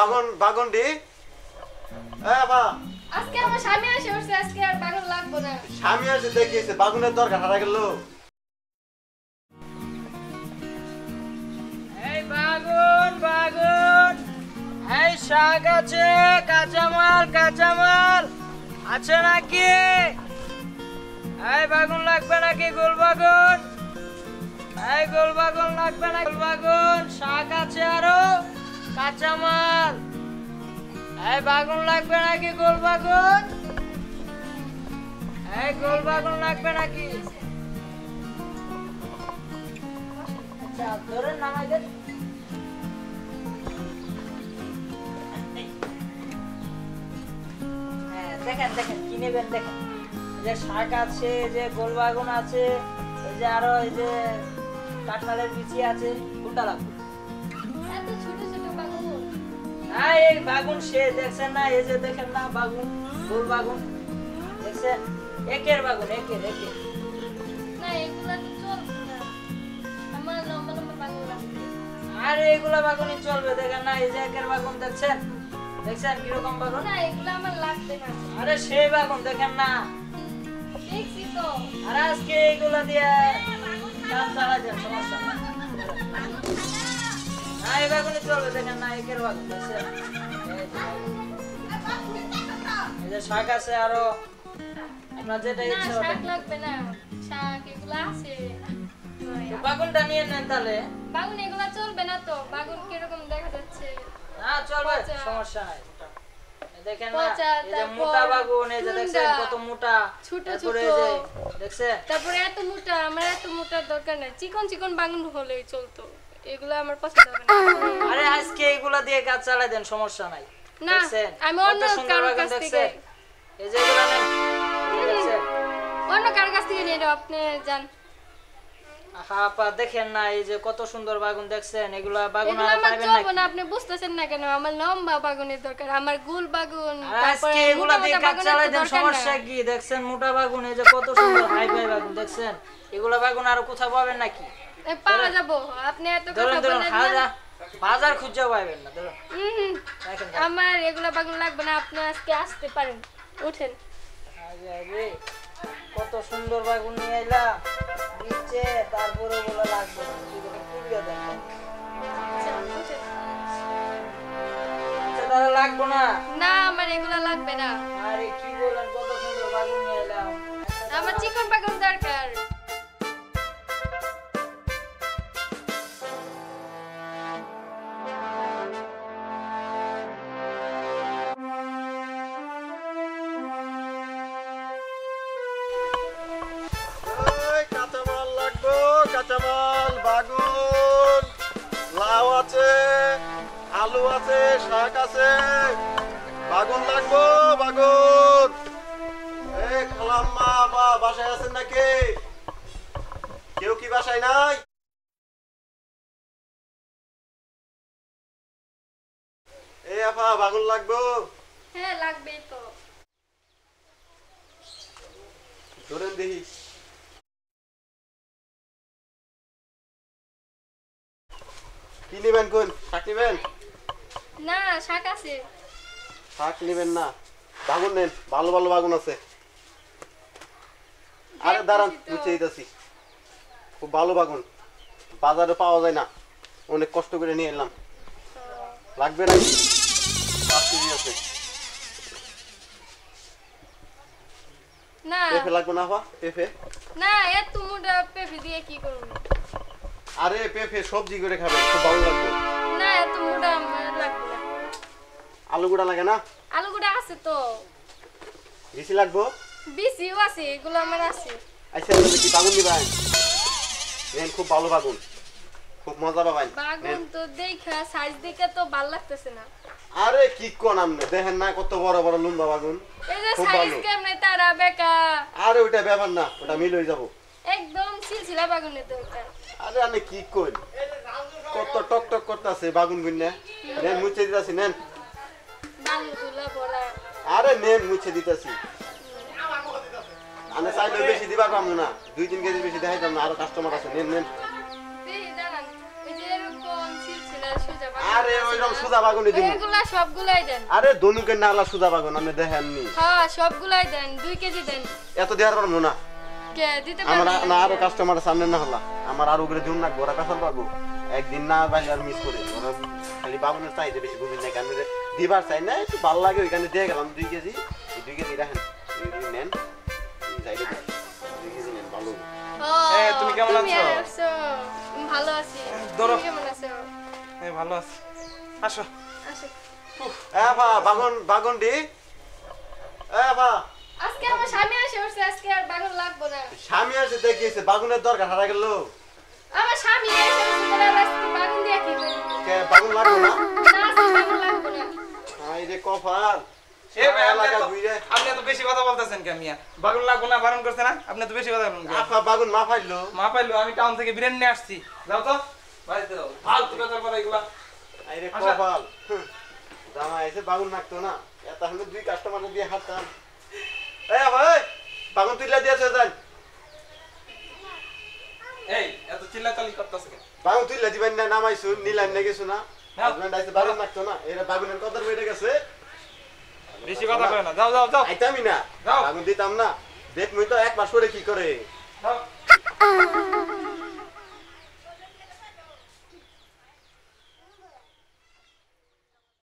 বাগন বাগন দি। এ আপা। আজকে আমার স্বামী আসে উঠছে আজকে আর বাগান লাগবো না। স্বামী আছে দেখিয়েছে বাগুনের দরকার হারা গেল। এই বাগুন বাগুন। এই শাক আছে কাঁচামাল কাঁচামাল। আছে নাকি? এই বাগুন লাগবে নাকি গোল বাগুন? এই গোল বাগুন লাগবে না গোল বাগুন? শাক আছে আরও। কাঁচামাল। এই বাগুন লাগবে নাকি গোল বাগুন? এই গোল বাগুন লাগবে নাকি? ধরে হ্যাঁ, দেখেন দেখেন কি নেবেন দেখেন। যে শাক আছে যে গোলবাগুন আছে এই যে আরও এই যে কাঁঠালের বিচি আছে কোনটা লাগবে? এই বাগুন সে দেখছেন না এই যে দেখেন না বাগুন গোল বাগুন। দেখছেন একের বাগুন একের একের। না এগুলা তো চলবে না। আমার লম্বা লম্বা বাগান লাগবে। আর এইগুলা বাগুনই চলবে দেখেন না এই যে একের বাগুন দেখছেন দেখছেন কীরকম বাগুন? না এগুলো আমার লাগবে না। আরে সেই বাগুন দেখেন না। দেখছি তো। আর আজকে এইগুলা দিয়ে কাজ চালাই দেন সমস্যা। না এই বাগুনই চলবে দেখেন না একের বাগুন এই যে বাগুন। এই যে শাক আছে আরও আপনার যেটা না ইচ্ছে শাক লাগবে না শাক এগুলো আছে। বাগুনটা নিয়ে নেন তাহলে। বাগুন এগুলা চলবে না তো বাগুন কীরকম দেখা যাচ্ছে? না চলবে সমস্যা নাই দেখেন না এই যে মোটা বাগুন এই যে দেখছেন কত মোটা। ছোট তারপরে ছোট। দেখছেন তারপরে এত মোটা আমার এত মোটার দরকার নাই। চিকন চিকন বাগুন হলেই চলতো। এগুলো আমার পছন্দ হবে না। আরে আজকে এইগুলা দিয়ে কাজ চালাই দেন সমস্যা নাই। না, আমি অন্য বাগান কাছ থেকে- এই যে এগুলা নেন। অন্য কার কাছ থেকে নিয়ে নাও, আপনি যান। আপা দেখেন না এই যে কত সুন্দর বাগুন দেখছেন। এগুলা বাগুন আর চলবে না আপনি বুঝতেছেন না কেন? আমার লম্বা বাগুনের দরকার আমার গোল বাগুন তারপরে এগুলা দিয়ে কাজ চালাই দেন সমস্যা কি? দেখছেন মোটা বাগুন এই যে কত সুন্দর হাই ফাই বাগুন দেখছেন? এগুলা বাগুন আর কোথাও পাবেন নাকি? পাওয়া যাব। আপনি এত কথা ধরুন না। বাজার খুঁজেও পাইবেন না ধরুন আমার এগুলা বাগুন লাগবে না আপনি আজকে আসতে পারেন। উঠেন। আরে কত সুন্দর বাগুন নিয়ে এলাম দিচ্ছে তারপরে বলে লাগবে না। দেখে দেখ। আচ্ছা। আচ্ছা লাগবো না? না আমার এগুলা লাগবে না। আরে কি বলেন কত সুন্দর বাগুন নিয়ে এলাম আমার চিকন বাগুন আছে শাক আছে। বাগুন লাগবো বাগুন। এই খালাম্মা বা বাসায় আছেন নাকি? কেউ কি বাসায় নাই? এই আফা বাগুন লাগবো। হ্যাঁ লাগবেই তো। ধরেন দেখি। কি নেবেন কোন শাক নেবেন? না শাক আছে। শাক নেবেন না। বাগুন নেন ভালো ভালো বাগুন আছে। আরে দাঁড়ান। বুঝতে দিতেছি। খুব ভালো বাগুন। বাজারে পাওয়া যায় না। অনেক কষ্ট করে নিয়ে এলাম। লাগবে কেজি আছে। না। পেঁপে লাগবে না আপা পেঁপে? না এত মোটা পেঁপে দিয়ে কি করব? আরে পেঁপে সবজি করে খাবেন খুব ভালো লাগবে। না এত মোটা আমার লাগবে না আলু গুঁড়া লাগে না? আলু গুঁড়া আছে তো। বেশি লাগবো? বিসিও আছে এগুলো আমার আছে। আচ্ছা তাহলে কি বাগুন নিবেন নেন খুব ভালো বাগুন। খুব মজা পাবেন। বাগুন তো দেখা সাইজ দেখে তো ভালো লাগতেছে না। আরে কি কোন আপনি দেখেন না কত বড় বড় লম্বা বাগুন। এই যে সাইজ। কেমনে তারা বেকা। আরে ওটা ব্যাপার না ওটা মিল হয়ে যাব। একদম সিলসিলা বাগুনের দরকার। আরে আমি কি কই কত টক টক করতেছে বাগুন গুন্না নেন মুছে দিতেছি নেন। আরে নেন মুছে দিতেছি। আমি চাইলে বেশি দিবা পাবো না। দুই তিন কেজি বেশি দেখাইতাম না আরও কাস্টমার আছে। নেন নেন। আরে ওইরকম সুদা বাগুনি দিন। এগুলা সবগুলাই দেন আরে দনুকের নালা সুদা বাগুন আপনি দেখেননি। হ্যাঁ সবগুলাই দেন দুই কেজি দেন। এত দেওয়ার পারব না। কে দিতে আমার না আরও কাস্টমার সামনে না হলা। আমার আরও দিন না পাবো একদিন না বাইরে আর মিস করে। খালি বাবুনের চাইছে বেশি বুঝি না কেন দিবার চাই না একটু ভালো লাগে ওইখানে দিয়ে গেলাম দুই কেজি। দুই কেজি রাখেন নেন এই যাইলে দুই কেজি নেন ভালো। তুমি কেমন আছো? ভালো আছি। ধরো। তুমি কেমন আছো? এই ভালো আছি। আসো। আসো। এ ভা বাগুন বাগুন দি এ ভা আজকে আমার স্বামী আসে উঠছে আজকে আর বাগুন লাগবো না। স্বামী আছে দেখিয়েছে বাগুনের দরকার হারা গেল। আমার স্বামী এসে উঠছে আজকে বাগুন দিয়ে কি করব? বাগুন লাগবে না আই রে কপাল আপনি এত- এত বেশি কথা বলতেছেন কে মিয়া? বাগুন লাগবো না বারণ করছে না? আপনি তো বেশি কথা বলেন আপা বাগুন মা ফাইলো মা পাইলো আমি টাউন থেকে বিরিয়ানি নিয়ে আসছি। যাও তো। বাড়িতে যাও। ফালতু কথার পরে এগুলা। আই রে আচ্ছা। কপাল জামা এসে বাগুন নাকতো না। এত হলে দুই কাস্টমার দিয়ে হাঁটতাম। এ ভাই বাগুন তুইলা দিয়েছে যান। এই এত চিল্লাচাল্লি করতেছে কেন? বাগুন তুইলা দিবেন না নামাইছু নিলাম না গেছো না। হাজবেন্ড আইছে বাগুন নাকতো না। এরা বাগুনের কদর বেড়ে গেছে। বেশি কথা কয় না। যাও যাও যাও। আইতামই না। বাগুন দিতাম না। দেখ মুই তো এক মাস পরে কি করে। যাও।